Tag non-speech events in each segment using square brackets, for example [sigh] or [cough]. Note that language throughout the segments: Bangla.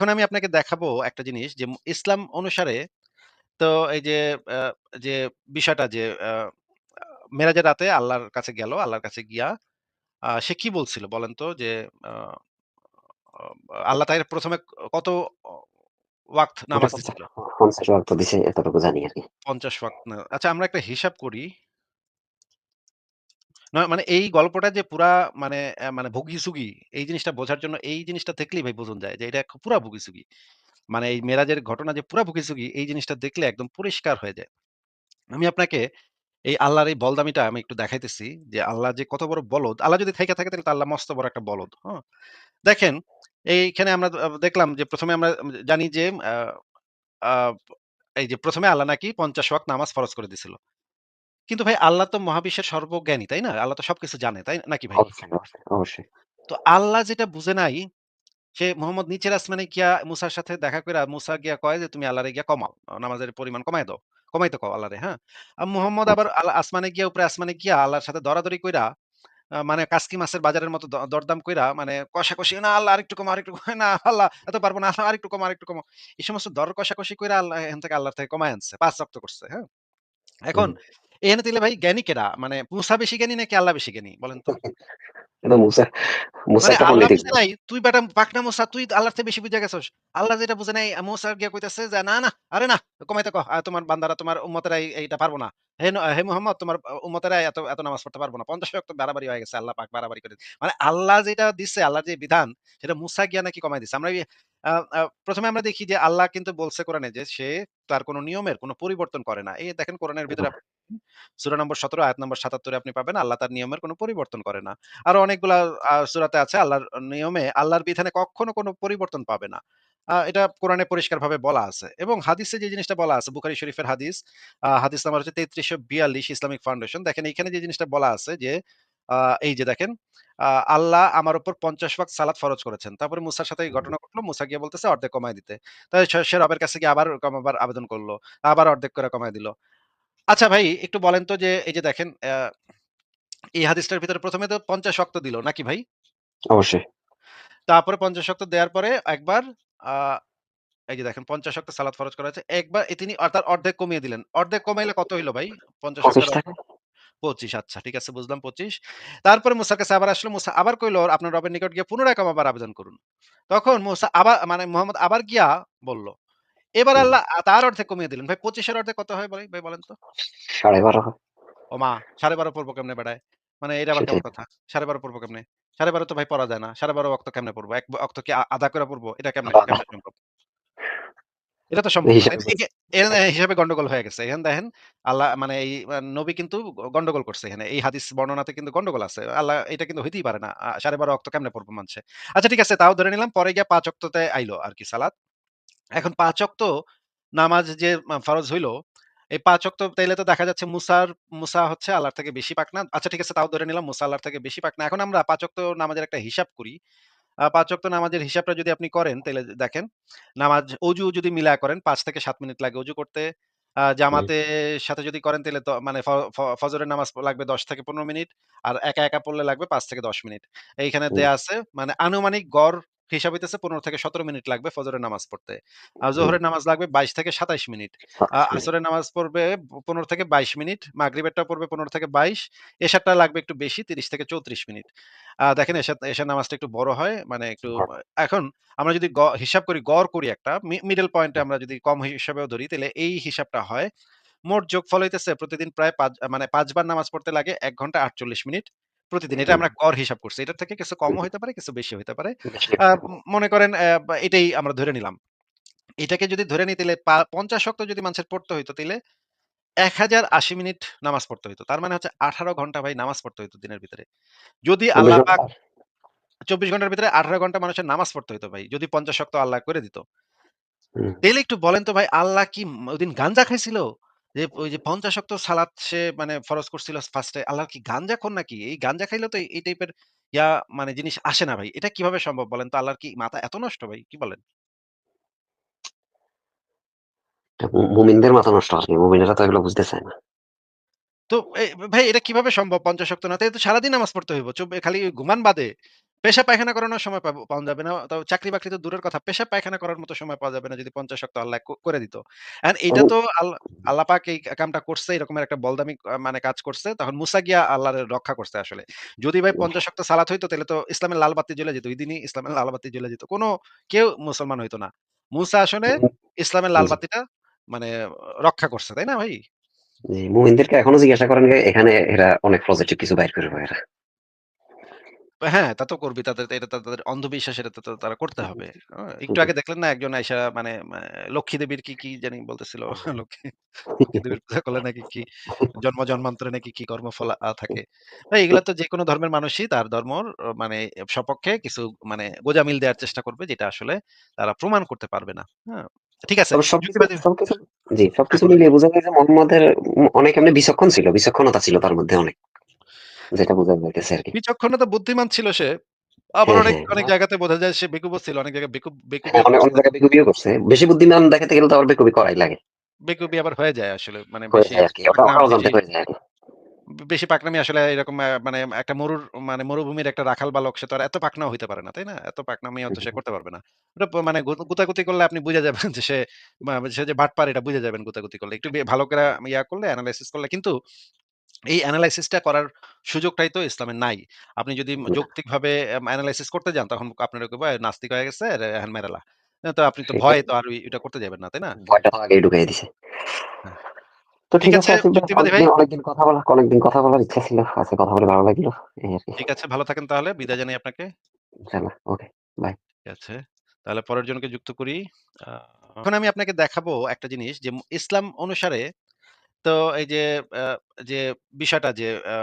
এখন আমি আপনাকে দেখাবো একটা জিনিস যে ইসলাম অনুসারে তো এই যে যে বিষয়টা যে মেরাজের রাতে আল্লাহর কাছে গেল। আল্লাহর কাছে গিয়া সে কি বলছিল বলেন তো? যে আল্লাহ তাকে প্রথমে কত ওয়াক্ত নামাজ ৫০ দিছিল? ৫০ ওয়াক্ত দিছে এতটুকু জানি আরকি। ৫০ ওয়াক্ত না। আচ্ছা আমরা একটা হিসাব করি। না মানে এই গল্পটা যে পুরা মানে মানে ভুগি-চুগি এই জিনিসটা বোঝার জন্য এই জিনিসটা দেখলেই ভাই বোঝন যায় যে এটা ক পুরা ভুগি-চুগি। মানে এই মেরাজের ঘটনা যে পুরা ভুগি-চুগি এই জিনিসটা দেখলে একদম পরিষ্কার হয়ে যায়। আমি আপনাকে এই আল্লাহর এই বলদামিটা আমি একটু দেখাইতেছি যে আল্লাহ যে কত বড় বলদ। আল্লাহ যদি থাইকা থাকে তাহলে তো আল্লাহ মস্ত বড় একটা বলদ। হ্যাঁ? দেখেন, এইখানে আমরা দেখলাম যে ১ম এ আমরা জানি যে, আ এই যে ১ম এ আল্লাহ নাকি ৫০ ওয়াক্ত নামাজ ফরজ করে দিছিল। কিন্তু ভাই আল্লাহ তো মহাবিশ্বের সর্বজ্ঞানী, তাই না? আল্লাহ তো সবকিছু জানে, তাই নাকি ভাই? অবশ্যই, অবশ্যই, অবশ্যই। তো আল্লাহ যেটা বুঝে নাই, সে মোহাম্মদ নিচের আসমানে গিয়া মুসার সাথে দেখা কইরা মুসা গিয়া কয় যে, "তুমি আল্লাহরে গিয়া কমাও। নামাজের পরিমাণ কমায় দাও। কমাইতে কও আল্লাহরে।" হ্যাঁ? আ মুহাম্মদ আবার। আল্লাহ আসমানে গিয়া উপরে আসমানে গিয়া আল্লাহর সাথে দরাদরি কইরা মানে কাসকি মাছের বাজারের মতো দরদাম কইরা মানে কষাকষি, "না আল্লাহ আরেকটু কমাও, আরেকটু কমাও। না আল্লাহ এত পারব না। আরেকটু কমাও, আরেকটু কমাও।" এই সমস্ত দর কষাকষি কইরা আল্লাহ এখান থেকে আল্লাহর থেকে কমায় আনছে। ৫ ওয়াক্ত করছে। হ্যাঁ? এখন। এখানে তাইলে ভাই জ্ঞানী কেডা? মানে মুসা বেশি জ্ঞানী নাকি আল্লাহ বেশি জ্ঞানী? বলেন তো? [laughs] মুসা, মুসা মানে বুঝে নাই, তুই বেটা পাকনা মুসা তুই আল্লাহর থেকে বেশি বুইঝা গেছস। আল্লাহ যেটা বুঝে নাই মুসা গিয়া কইতেছে যে, "না, না, আরে না, কমাইতে। আ তোমার বান্দারা তোমার উম্মতেরা এই এইটা পারব না। হে ন হে মুহাম্মদ তোমার উম্মতেরা এত এত নামাজ পড়তে পারব না। ৫০ ওয়াক্ত বাড়াবাড়ি হয়ে গেছে। আল্লাহ পাক বাড়াবাড়ি করে মানে আল্লাহ যেটা দিছে, আল্লাহ যে বিধান সেটা মুসা গিয়া নাকি কমাই দিছে। আমরা এই আ আ ১ম এ আমরা দেখি যে আল্লাহ কিন্তু বলছে কোরআনে যে সে তার কোন নিয়মের কোন পরিবর্তন করে না। এই দেখেন কোরআনের ভিতরে সূরা নম্বর ১৭ আয়াত নম্বর ৭৭ এ আপনি পাবেন আল্লাহ তার নিয়মের কোন পরিবর্তন করে না। আরও অনেকগুলা সূরাতে আছে আল্লাহর নিয়মে আল্লাহর বিধানে কখনো কোন পরিবর্তন পাবে না। এটা কোরআনে পরিষ্কারভাবে বলা আছে। এবং হাদিসে যে জিনিসটা বলা আছে বুখারী শরীফের হাদিস, হাদিস নাম্বার হচ্ছে ৩৩৪২ ইসলামিক ফাউন্ডেশন। দেখেন এখানে যে জিনিসটা বলা আছে যে এই যে দেখেন, আল্লাহ আমার উপর ৫০ ওয়াক্ত সালাত ফরজ করেছেন। তারপরে মুসার সাথে এই ঘটনা ঘটলো। মুসা গিয়ে বলতেছে অর্ধেক কমায় দিতে। তাই সে রবের কাছে গিয়ে আবার কমাবার আবেদন করল। আবার অর্ধেক করে কমায় দিল। আচ্ছা ভাই একটু বলেন তো যে এই যে দেখেন এই হাদিসটার ভিতরে ১ম এ তো ৫০ ওয়াক্ত দিল নাকি ভাই? অবশ্যই। তারপরে পঞ্চাশ শক্ত দেওয়ার পরে একবার এই যে দেখেন পঞ্চাশ শক্ত সালাত ফরজ করা হয়েছে। একবার তিনি অর্থাৎ অর্ধেক কমিয়ে দিলেন। অর্ধেক কমাইলে কত হইল ভাই? ৫০ ২৫ ওয়াক্তের অর্ধেক টাকা? ২৫ আচ্ছা ঠিক আছে বুঝলাম ২৫। তারপরে মুসার কাছে আবার আসলো। মুসা আবার কইল আপনার রবের নিকট গিয়ে পুনরায় কমাবার আবেদন করুন। তখন মুসা আবার মানে মোহাম্মদ আবার গিয়া বলল। এবার আল্লাহ তার অর্ধেক কমিয়ে দিলেন। ভাই ২৫ এর অর্ধেক কত হয় ভাই, ভাই বলেন তো? ১২.৫ হয়। ওমা! ১২.৫ পড়ব কেমনে বেডায়? মানে এটা আবার কেমন। কথা? ১২.৫ পড়ব কেমনে? ১২.৫ তো ভাই পড়া যায় না। ১২.৫ ওয়াক্ত কেমনে পড়ব? এক ওয়াক্ত কি আ আধা করে পড়ব? এটা। কেমনে সম্ভব? এটা তো সম্ভব না। তাই হিসাবে গন্ডগোল হয়ে গেছে। এখানে দেখেন আল্লাহ মানে এই নবী কিন্তু গন্ডগোল করছে এখানে। এই হাদিস বর্ণনাতে কিন্তু গন্ডগোল আছে। আল্লাহ এটা কিন্তু হইতেই পারে না। আ ১২.৫ ওয়াক্ত কেমনে পড়ব মানুষে? আচ্ছা ঠিক আছে তাও ধরে নিলাম পরে গিয়ে ৫ ওয়াক্ততে আইলো আরকি সালাত। এখন পাঁচ ওয়াক্ত নামাজ যে ফরজ হইল, এই ৫ ওয়াক্ত তাইলে তো দেখা যাচ্ছে মুসার মুসা হচ্ছে আল্লাহর থেকে বেশি পাক না। আচ্ছা ঠিক আছে তাও ধরে নিলাম মুসা আল্লাহর থেকে বেশি পাক না। এখন আমরা ৫ ওয়াক্ত নামাজের একটা হিসাব করি। ৫ ওয়াক্ত নামাজের হিসাবটা যদি আপনি করেন তাহলে দেখেন, নামাজ অজু যদি মিলা করেন পাঁচ থেকে সাত মিনিট লাগে অজু করতে। জামাতে। জামাতের সাথে যদি করেন তাহলে মানে ফজরের নামাজ লাগবে ১০ থেকে ১৫ মিনিট। আর একা, একা পড়লে লাগবে পাঁচ থেকে ১০ মিনিট। এইখানে। দেয়া আছে মানে আনুমানিক গড় হিসাব হইতেছে ১৫ থেকে ১৭ মিনিট লাগবে ফজরের নামাজ পড়তে। আর জোহরের নামাজ লাগবে ২২ থেকে ২৭ মিনিট। আ ২৭ মিনিট। আসরের নামাজ পড়বে প ১৫ থেকে ২২ মিনিট। মাগরিবেরটা পড়বে ১৫ থেকে ২২। এশারটা লাগবে একটু বেশি ৩০ থেকে ৩৪ মিনিট। দেখেন এশার এশার নামাজটা একটু বড় হয়। মানে একটু এখন আমরা যদি হিসাব করি, গড় করি একটা মিডল পয়েন্ট আমরা যদি কম হিসাবেও ধরি তাহলে এই হিসাবটা হয়। মোট যোগফল হইতেছে প্রতিদিন প্রায় ৫ মানে পাঁচবার নামাজ পড়তে লাগে এক ঘণ্টা ৪৮ মিনিট প্রতিদিন। এটা আমরা গড় হিসাব করছি। এটার থেকে কিছু। কমও হইতে পারে, কিছু বেশি। হতে পারে। মনে করেন এটাই আমরা ধরে নিলাম। এটাকে যদি ধরে নিই তাইলে পা ৫০ ওয়াক্ত যদি মানুষের পড়তে হইতো তাইলে ১০৮০ মিনিট নামাজ পড়তে হইতো। তার মানে হচ্ছে ১৮ ঘণ্টা ভাই নামাজ পড়তে হইতো দিনের ভিতরে। যদি আল্লাহ পাক? ২৪ ঘণ্টার ভিতরে ১৮ ঘণ্টা মানুষের নামাজ পড়তে হইতো ভাই। যদি ৫০ ওয়াক্ত আল্লাহ করে দিত। তাইলে একটু বলেন তো ভাই আল্লাহ কি ম ওইদিন গাঞ্জা খাইছিল? যে ওই যে ৫০ ওয়াক্ত সালাত সে মানে ফরজ করছিল ফার্স্ট। আল্লাহ কি গাঞ্জাখোর নাকি? এই গাঞ্জা খাইলে তো এই টাইপের ইয়া মানে জিনিস আসে না ভাই। এটা কীভাবে সম্ভব বলেন তো? আল্লাহর কি মাথা এত নষ্ট ভাই? কি বলেন? মুমিনদের মাথা নষ্ট আরকি। মুমিনেরা তো এগুলো বুঝতে চায় না। তো ভাই এটা কীভাবে সম্ভব ৫০ ওয়াক্ত না? তো সারাদিন নামাজ পড়তে হইব। খালি ঘুমান বাদে। পেশাব পায়খানা করানোর সময় পাওয়া যাবে না। তো চাকরি-বাকরি তো দূরের কথা। পেশাব পায়খানা করার মতো সময় পাওয়া যাবে না যদি ৫০ ওয়াক্ত আল্লাহ করে দিত। এখন এবং তো আল্লাহ আল্লাহ পাক এই কামটা করছে এরকমের একটা বলদামি মানে কাজ করছে। তখন মুসা গিয়া আল্লাহরে রক্ষা করছে আসলে। যদি ভাই ৫০ ওয়াক্ত সালাত হইতো তাহলে তো ইসলামের লাল বাতি জ্বলে যেত। ওই দিনই ইসলামের লাল বাতি জ্বলে যেত। কোন কেউ মুসলমান হইতো না। মুসা আসলে ইসলামের লাল বাতিটা মানে রক্ষা করছে। তাই না ভাই? জি, মুমিনদেরকে এখনও জিজ্ঞাসা করেন এখানে এরা অনেক পজিটিভ কিছু বাইর করবে এরা। হ্যাঁ, তা তো করবেই। তাদের এটা তাদের অন্ধবিশ্বাস এটা তো তারা করতে হবে। আ একটু আগে দেখলেন না একজন আইসা মানে মা লক্ষ্মী দেবীর কি, কি জানি বলতেছিল। [laughs] লক্ষ্মী, লক্ষ্মী দেবীর পূজা করলে নাকি কি জন্ম জন্মান্তরে নাকি কি কর্মফল আ থাকে। ভাই এগুলা তো যেকোনো ধর্মের মানুষই তার ধর্মর মানে সপক্ষে কিছু মানে গোঁজামিল দেওয়ার চেষ্টা করবে যেটা আসলে তারা প্রমাণ করতে পারবে না। হ্যাঁ? ঠিক আছে। তবে সবকিছু যুক্তিবাদী সবকিছু জি, হ্যাঁ, সবকিছু মিলিয়ে বোঝা যায় যে মোহাম্মদের অনেক এমনি বিচক্ষণ ছিল। বিচক্ষণতা ছিল তার মধ্যে অনেক। যেটা বোঝা যাইতেছে আরকি। বিচক্ষণতা বুদ্ধিমান ছিল সে। আবার হ্যাঁ, অনেক, হ্যাঁ। অনেক জায়গাতে বোঝা যায় সে বেকুবও ছিল। অনেক জায়গায় বেকুব হ্যাঁ, বেকুবিও অনেক, অনেক করছে। জায়গায় বেকুবিও করছে। বেশি বুদ্ধিমান দেখাতে গেলে তো আবার বেকুবি করাই লাগে। বেকুবি আবার হয়ে যায় আসলে। মানে বেশি বেশি পাকনামি আসলে এরকম মানে একটা মরুর মানে মরুভূমির একটা রাখাল বালক সে তো আর এত পাকনাও হইতে পারে না। তাই না? এত পাকনামি অত সে করতে পারবে না। ওটা মানে গুতাগুতি করলে আপনি বুঝে যাবেন যে সে সে যে বাটপার এটা বুঝে যাবেন গুতাগুতি করলে। একটু ভালো করে ইয়া করলে অ্যানালাইসিস করলে কিন্তু এই এনালাইসিস টা করার সুযোগটাই তো ইসলামের নাই। আপনি যদি না, যৌক্তিকভাবে অ্যানালাইসিস করতে যান তখন আপনার "এ নাস্তিক হয়ে গেছে এখন মেরালা।" তো আপনি তো। [laughs] ভয়ে তো আর এটা করতে যাবেন না। তাই না? ভয়টা তো আগেই ঢুকাই দিছে। হ্যাঁ। তো ঠিক আছে। অনেকদিন, কথা বলা অনেকদিন কথা বলার ইচ্ছা ছিল। আজকে কথা বলে ভালো লাগল। ঠিক আছে ভালো থাকেন তাহলে। বিদায় জানাই আপনাকে। ওকে। বাই। ঠিক আছে। তাহলে পরের জনকে যুক্ত করি। এখন আমি আপনাকে দেখাবো একটা জিনিস যে ইসলাম অনুসারে তো এই যে আ যে বিষয়টা যে আ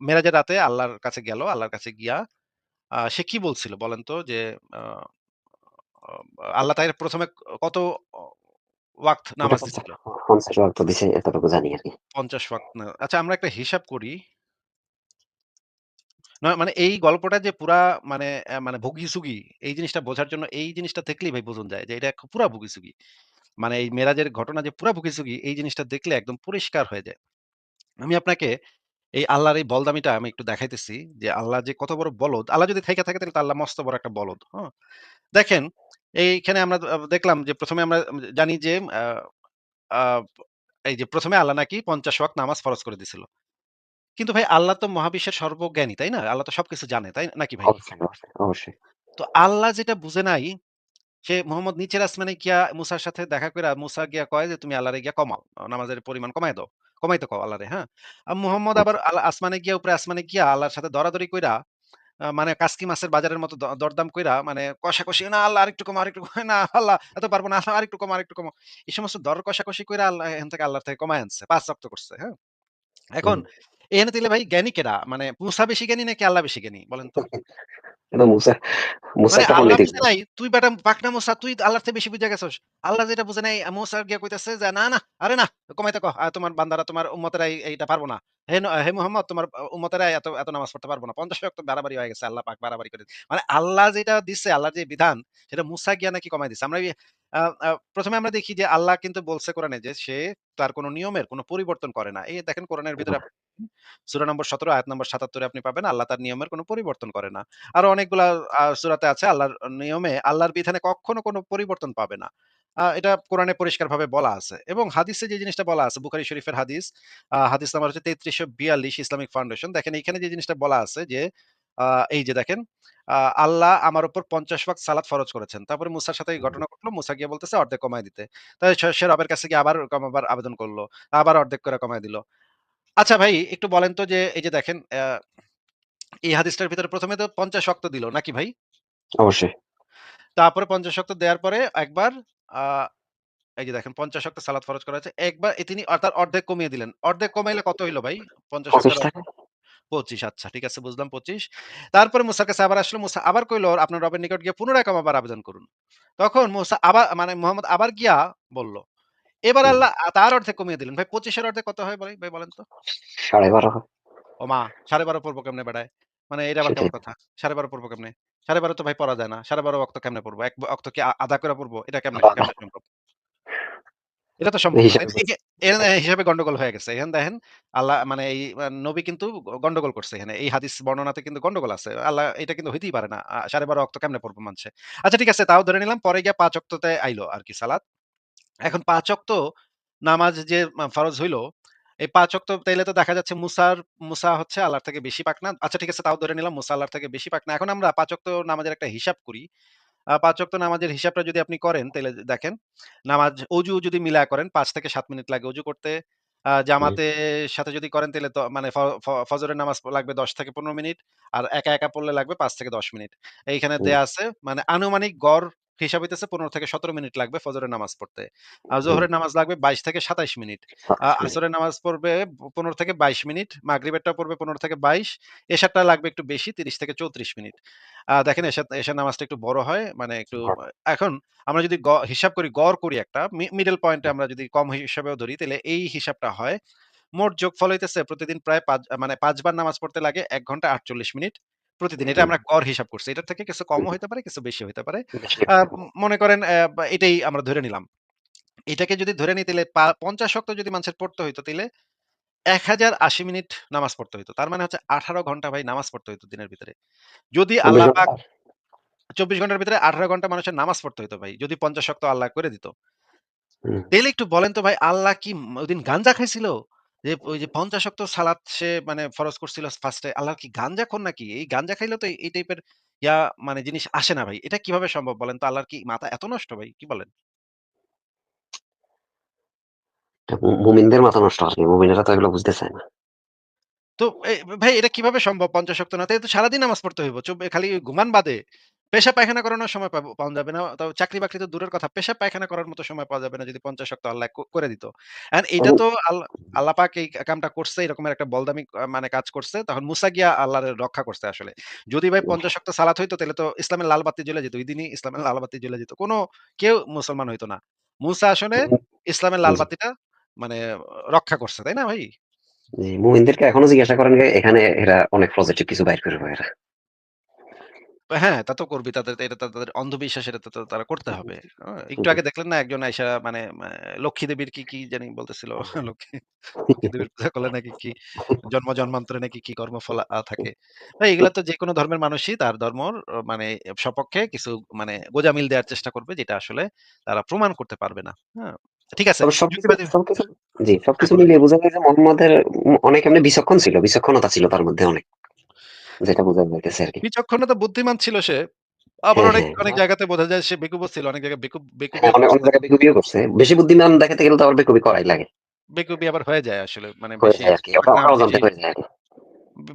মেরাজের রাতে আল্লাহর কাছে গেল। আল্লাহর কাছে গিয়া আ সে কি বলছিল বলেন তো? যে আ আল্লাহ তাকে ১ম এ কত অ ওয়াক্ত ওটা নামাজ ৫০ দিছিল? ৫০ ওয়াক্ত দিছে এতটুকু জানি আরকি। ৫০ ওয়াক্ত না। আচ্ছা আমরা একটা হিসাব করি। না মানে এই গল্পটা যে পুরা মানে অ্যা মানে ভুগি-সুগি এই জিনিসটা বোঝার জন্য এই জিনিসটা দেখলেই ভাই বোঝন যায় যে এটা পুরা ভুগি-সুগি। মানে এই মেরাজের ঘটনা যে পুরা ভুগি-সুগি এই জিনিসটা দেখলে একদম পরিষ্কার হয়ে যায়। আমি আপনাকে এই আল্লাহর এই বলদামিটা আমি একটু দেখাইতেছি যে আল্লাহ যে কত বড় বলদ। আল্লাহ যদি থাইকা থাকে তাহলে আল্লাহ মস্ত বড় একটা বলদ। হ্যাঁ? দেখেন এইখানে আমরা দেখলাম যে ১ম এ আমরা জানি যে এই যে প্রথমে আল্লাহ নাকি ৫০ ওয়াক্ত নামাজ ফরজ করে দিছিল। কিন্তু ভাই আল্লাহ তো মহাবিশ্বের সর্বজ্ঞানী, তাই না? আল্লাহ তো সবকিছু জানে, তাই নাকি ভাই? অবশ্যই। তো আল্লাহ যেটা বুঝে নাই, সে মোহাম্মদ নিচের আসমানে গিয়া মুসার সাথে দেখা কইরা মুসা গিয়া কয় যে, "তুমি আল্লাহরে গিয়া কমাও। নামাজের পরিমাণ কমায় দাও। কমাইতে কও আল্লাহরে।" হ্যাঁ? আর মুহাম্মদ আবার। আসমানে গিয়া উপরে আসমানে গিয়া আল্লাহর সাথে দরাদরি কইরা মানে কাসকি মাছের বাজারের মতো দরদাম কইরা মানে কষাকষি, "না আল্লাহ আরেকটু কমাও, আরেকটু কমাও। না আল্লাহ এত পারব না। আল্লাহ আরেকটু কমাও, আরেকটু কমাও।" এই সমস্ত দর কষাকষি কইরা আল্লাহ এখান থেকে আল্লাহর থেকে কমায় আনছে। ৫ ওয়াক্ত করছে। হ্যাঁ? এখন। এখানে তাইলে ভাই জ্ঞানী কেডা? মানে মুসা বেশি জ্ঞানী নাকি আল্লাহ বেশি জ্ঞানী? বলেন তো? এটা মুসা, মুসা মানে বুঝে নাই, তুই বেটা পাকনা মুসা, তুই আল্লাহর থেকে বেশি বুইঝা গেছস। আল্লাহ যেটা বুঝে নাই, মুসা গিয়া কইতেছে যে, "না, না, আরে না, কমাইতে। আ তোমার বান্দারা, তোমার উম্মতেরা এই এইটা পারব না। হে হে মুহাম্মদ, তোমার উম্মতেরা এত, এত নামাজ পড়তে পারব না। ৫০ ওয়াক্ত বাড়াবাড়ি হয়ে গেছে। আল্লাহ পাক বাড়াবাড়ি করে দিছে।" মানে আল্লাহ যেটা দিছে, আল্লাহ যে বিধান, সেটা মুসা গিয়া নাকি কমাই দিছে। আমরা এই আ আ ১ম এ আমরা দেখি যে আল্লাহ কিন্তু বলছে কোরআনে যে, সে তার কোন নিয়মের কোন পরিবর্তন করে না। এই দেখেন কোরআনের ভিতরে সূরা নম্বর ১৭ আয়াত নম্বর ৭৭ এ আপনি পাবেন আল্লাহ তার নিয়মের কোন পরিবর্তন করে না। আরও অনেকগুলা সূরাতে আছে আল্লাহর নিয়মে, আল্লাহর বিধানে কখনো কোন পরিবর্তন পাবে না। এটা কোরআনে পরিষ্কারভাবে বলা আছে। এবং হাদিসে যে জিনিসটা বলা আছে, বুখারী শরীফের হাদিস, হাদিস নাম্বার হচ্ছে ৩৩৪২ ইসলামিক ফাউন্ডেশন। দেখেন এইখানে যে জিনিসটা বলা আছে যে, এই যে দেখেন, আল্লাহ আমার উপর পঞ্চাশ ভাগ সালাত ফরজ করেছেন। তারপরে মুসার সাথে এই ঘটনা ঘটলো। মুসা গিয়ে বলতেছে অর্ধেক কমায় দিতে। তাই সে রবের কাছে গিয়ে আবার কমাবার আবেদন করল। আবার অর্ধেক করে কমায় দিল। আচ্ছা ভাই একটু বলেন তো যে এই যে দেখেন এই হাদিসটার ভিতরে প্রথমে তো পঞ্চাশ শক্ত দিল নাকি ভাই? অবশ্যই। তারপরে পঞ্চাশ শক্ত দেওয়ার পরে একবার এই যে দেখেন পঞ্চাশ শক্ত সালাদ ফরজ করা হয়েছে। একবার তিনি অর্থাৎ অর্ধেক কমিয়ে দিলেন। অর্ধেক কমাইলে কত হইল ভাই? ৫০ ২৫ ২৫ আচ্ছা ঠিক আছে বুঝলাম ২৫। তারপরে মুসার কাছে আবার আসলো। মুসা আবার কইল আপনার রবের নিকট গিয়ে পুনরায় কমাবার আবেদন করুন। তখন মুসা আবার মানে মোহাম্মদ আবার গিয়া বলল। এবার আল্লাহ তার অর্ধেক কমিয়ে দিলেন। ভাই ২৫ এর অর্ধেক কত হয় ভাই, ভাই বলেন তো? সাড়ে বারো ও মা সাড়ে বারো পড়ব কেমনে বেডায়? মানে এটা আবার। কেমন কথা? 12.5 পড়ব কেমনে? 12.5 তো ভাই পড়া যায় না। 12.5 ওয়াক্ত কেমনে পড়ব? এক ওয়াক্ত কি আ আধা করে পড়ব? এটা। কেমনে সম্ভব? এটা তো সম্ভব হিসাবে গন্ডগোল হয়ে গেছে। এখানে দেখেন আল্লাহ মানে এই নবী কিন্তু গন্ডগোল করছে এখানে। এই হাদিস বর্ণনাতে কিন্তু গন্ডগোল আছে। আল্লাহ এটা কিন্তু হইতেই পারে না। আ 12.5 ওয়াক্ত কেমনে পড়ব মানুষে? আচ্ছা ঠিক আছে তাও ধরে নিলাম পরে গিয়া ৫ ওয়াক্ততে আইলো আরকি সালাত। এখন ৫ ওয়াক্ত নামাজ যে ফরজ হইল, এই ৫ ওয়াক্ত তাইলে তো দেখা যাচ্ছে মুসার মুসা হচ্ছে আল্লাহর থেকে বেশি পাক না। আচ্ছা ঠিক আছে তাও ধরে নিলাম মুসা আল্লাহর থেকে বেশি পাক না। এখন আমরা পাঁচ ওয়াক্ত নামাজের একটা হিসাব করি। ৫ ওয়াক্ত নামাজের হিসাবটা যদি আপনি করেন তাহলে দেখেন, নামাজ অজু যদি মিলা করেন পাঁচ থেকে সাত মিনিট লাগে অজু করতে। জামাতে। জামাতের সাথে যদি করেন তাহলে ত মানে ফজরের নামাজ লাগবে ১০ থেকে ১৫ মিনিট। আর একা, একা পড়লে লাগবে পাঁচ থেকে ১০ মিনিট। এইখানে। দেয়া আছে মানে আনুমানিক গড় হিসাব হইতেছে ১৫ থেকে ১৭ মিনিট লাগবে ফজরের নামাজ পড়তে। আর জোহরের নামাজ লাগবে ২২ থেকে ২৭ মিনিট। আ ২৭ মিনিট। আসরের নামাজ পড়বে প ১৫ থেকে ২২ মিনিট। মাগরিবেরটা পড়বে ১৫ থেকে ২২। এশারটা লাগবে একটু বেশি ৩০ থেকে ৩৪ মিনিট। দেখেন এশার এশার নামাজটা একটু বড় হয়। মানে একটু এখন আমরা যদি হিসাব করি গড় করি একটা মিডল পয়েন্টে আমরা যদি কম হিসাবেও ধরি তাহলে এই হিসাবটা হয়। মোট যোগফল হইতেছে প্রতিদিন প্রায় ৫ আ মানে পাঁচবার নামাজ পড়তে লাগে এক ঘণ্টা ৪৮ মিনিট প্রতিদিন। এটা আমরা গড় হিসাব করছি। এটার থেকে কিছু কমও। হইতে পারে, কিছু বেশি হইতে পারে। হতে পারে। মনে করেন এটাই আমরা ধরে নিলাম। এটাকে যদি ধরে নিই তাইলে পা ৫০ ওয়াক্ত যদি মানুষের পড়তে হইতো তাইলে ১০৮০ মিনিট নামাজ পড়তে হইতো। তার মানে হচ্ছে ১৮ ঘণ্টা ভাই নামাজ পড়তে হইতো দিনের ভিতরে। যদি আল্লাহ পাক? ২৪ ঘণ্টার ভিতরে ১৮ ঘণ্টা মানুষের নামাজ পড়তে হইতো ভাই। যদি পঞ্চাশ শক্ত আল্লাহ করে দিত। তাইলে একটু বলেন তো ভাই আল্লাহ কি ম ওইদিন গাঞ্জা খাইছিল? যে ওই যে ৫০ ওয়াক্ত সালাত সে মানে ফরজ করছিল ফার্স্ট। আল্লাহ কি গাঞ্জাখোর নাকি? এই গাঞ্জা খাইলে তো এই টাইপের ইয়া মানে জিনিস আসে না ভাই। এটা কীভাবে সম্ভব বলেন তো? আল্লাহর কি মাথা এত নষ্ট ভাই? কি বলেন? মুমিনদের মাথা নষ্ট আরকি। মুমিনেরা তো এগুলো বুঝতে চায় না। তো ভাই এটা কীভাবে সম্ভব ৫০ ওয়াক্ত না? তাইলে তো সারাদিন নামাজ পড়তে হইব। খালি ঘুমান বাদে। পেশাব পায়খানা করানোর সময় পাওয়া যাবে না। তো চাকরি-বাকরি তো দূরের কথা। পেশাব পায়খানা করার মতো সময় পাওয়া যাবে না যদি ৫০ ওয়াক্ত আল্লাহ করে দিত। এখন এইটা তো আল্লাহ পাক এই কামটা করছে এরকমের একটা বলদামি মানে কাজ করছে। তখন মুসা গিয়া আল্লাহরে রক্ষা করছে আসলে। যদি ভাই ৫০ ওয়াক্ত সালাত হইতো তাইলে তো ইসলামের লাল বাতি জ্বলে যেত। ওই দিনই ইসলামের লাল বাতি জ্বলে যেত। কোন কেউ মুসলমান হইতো না। মুসা আসলে ইসলামের লাল বাতিটা মানে রক্ষা করছে। তাই না ভাই? মুমিনদেরকে এখনও জিজ্ঞাসা করেন এখানে এরা অনেক পজিটিভ কিছু বাইর করবে এরা। হ্যাঁ, তা তো করবেই। তাদের এটা তাদের অন্ধবিশ্বাস এটা তো তারা করতে হবে। আ একটু আগে দেখলেন না একজন আইসা মানে মা লক্ষ্মী দেবীর কি, কি জানি বলতেছিল। লক্ষ্মী লক্ষ্মী দেবীর পূজা করলে নাকি কি জন্ম জন্মান্তরে নাকি কি কর্মফল আ থাকে। ভাই এগুলা তো যেকোনো ধর্মের মানুষই তার ধর্মর অ মানে সপক্ষে কিছু মানে গোঁজামিল দেওয়ার চেষ্টা করবে যেটা আসলে তারা প্রমাণ করতে পারবে না। হ্যাঁ? ঠিক আছে। তবে সবকিছু যুক্তিবাদী সবকিছু জি, হ্যাঁ, সবকিছু বলুন। মিলিয়ে বোঝা যায় যে মোহাম্মদের অনেক এমনি বিচক্ষণ ছিল। বিচক্ষণতা ছিল তার মধ্যে অনেক। যেটা বোঝা যাইতেছে আরকি। বিচক্ষণতা বুদ্ধিমান ছিল সে। আবার হ্যাঁ, অনেক, হ্যাঁ। অনেক জায়গাতে বোঝা যায় সে বেকুবও ছিল। অনেক জায়গায় বেকুব হ্যাঁ, বেকুবিও অনেক, অনেক করছে। জায়গায় বেকুবিও করছে। বেশি বুদ্ধিমান দেখাতে গেলে তো আবার বেকুবি করাই লাগে। বেকুবি আবার হয়ে যায় আসলে। মানে হয়ে বেশি যায় আরকি। ওটা, পাকনা ওটা বেশি হয়ে যায় আরকি।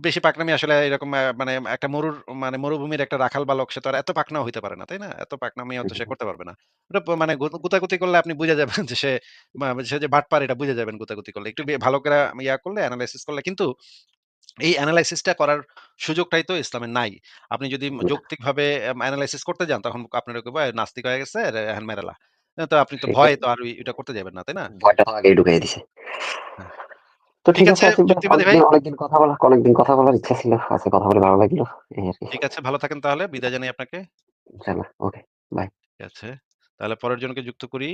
বেশি পাকনামি আসলে এরকম আ মানে একটা মরুর মানে মরুভূমির একটা রাখাল বালক সে তো আর এত পাকনাও হইতে পারে না, তাই না? এত পাকনামি হয়তো সে করতে পারবে না। ওটা প মানে গু গুতাগুতি করলে আপনি বুঝা যাবেন যে সে মা সে যে বাটপার এটা বুঝা যাবেন গুতাগুতি করলে। একটু বে ভালো করে ইয়া করলে এনালাইসিস করলে কিন্তু এই এনালাইসিস টা করার সুযোগটাই তো ইসলামে নাই। আপনি যদি যৌক্তিকভাবে এম এনালাইসিস করতে যান তখন আপনারা কইব "এ নাস্তিক হয়ে গেছে, এহেন মেরালা।" তো আপনি তো। ভয়ে তো আর এটা করতে যাবেন না, তাই না? ভয়টা তো আগেই ঢুকাইয়া দিছে। হ্যাঁ। তো ঠিক আছে। অনেকদিন কথা বলা অনেকদিন কথা বলার ইচ্ছা ছিল। আজকে কথা বলে ভালো লাগল। ঠিক আছে ভালো থাকেন তাহলে। বিদায় জানাই আপনাকে। ওকে। বাই। ঠিক আছে। তাহলে পরের জনকে যুক্ত করি।